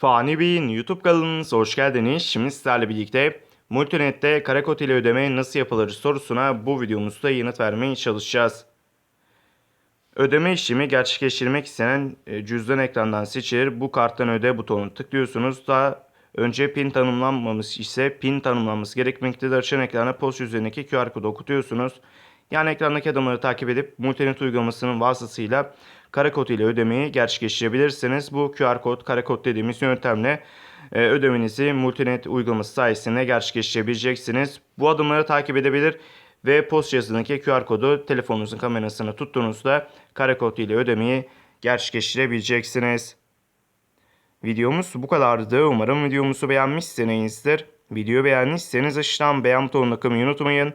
Fani Bey'in YouTube kanalınıza hoş geldiniz. Şimdi sizlerle birlikte Multinet'te kara kod ile ödeme nasıl yapılır sorusuna bu videomuzda yanıt vermeye çalışacağız. Ödeme işlemi gerçekleştirmek istenen e, cüzdan ekrandan seçilir. Bu karttan öde butonunu tıklıyorsunuz. Daha önce pin tanımlanmamış ise pin tanımlanması gerekmektedir. Açan ekrana post üzerindeki QR kodu okutuyorsunuz. Yani ekrandaki adımları takip edip Multinet uygulamasının vasıtasıyla kara kod ile ödemeyi gerçekleştirebilirsiniz. Bu QR kod, kara kod dediğimiz yöntemle e, ödemenizi Multinet uygulaması sayesinde gerçekleştirebileceksiniz. Bu adımları takip edebilir ve post cihazındaki QR kodu telefonunuzun kamerasına tuttuğunuzda kara kod ile ödemeyi gerçekleştirebileceksiniz. Videomuz bu kadardı. Umarım videomuzu beğenmişsinizdir. Videoyu beğendiyseniz aşağıdan beğen butonuna kılmayı unutmayın.